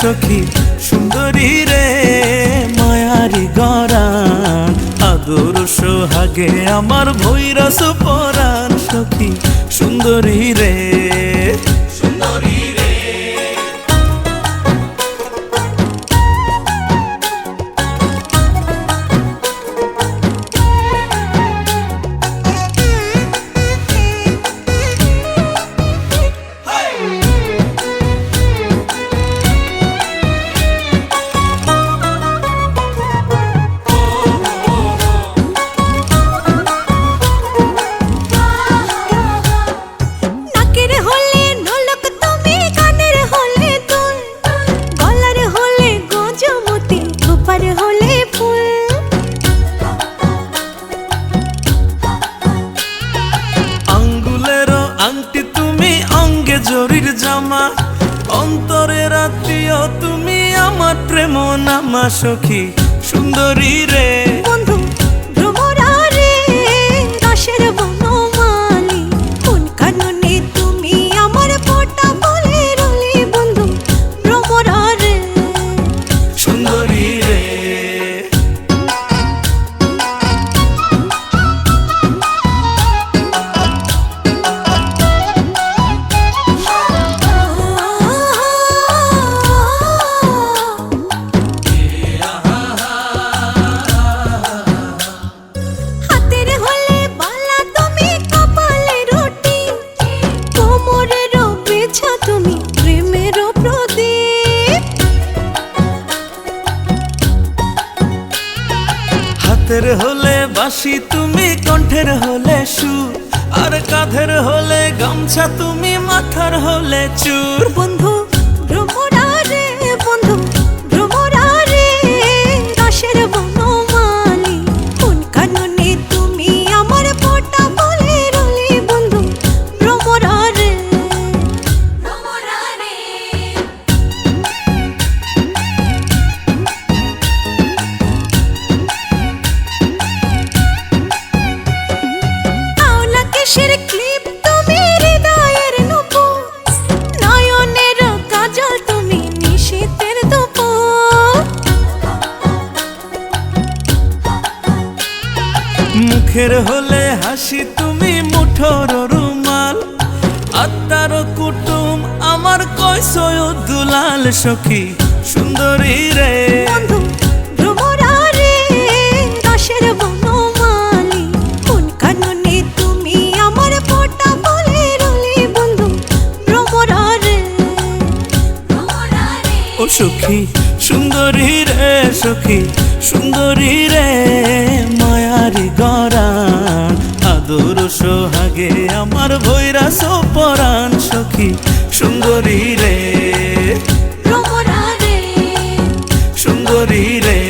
সখী সুন্দরী রে মায়ারি গরান। আদর সোহাগে আমার ভৈরস পরাণ সখী সুন্দরী রে। প্রেম নামা সখী সুন্দরী রে। হাতের হলে বাসি তুমি কণ্ঠের হলে সু। আর কাঁধের হলে গামছা, তুমি মাথার হলে চুর। বন্ধু মুখের হলে হাসি তুমি মুঠোর রুমাল। আত্মার কুটুম আমার কয়সয় দুলাল সখী। সুন্দরী রে। ও সখী সুন্দরী রে সখী সুন্দরী রে। আরি গরান আদর সোহাগে আমার ভৈরা সোপরাণ সখী সুন্দরী রে। সুন্দরী রে।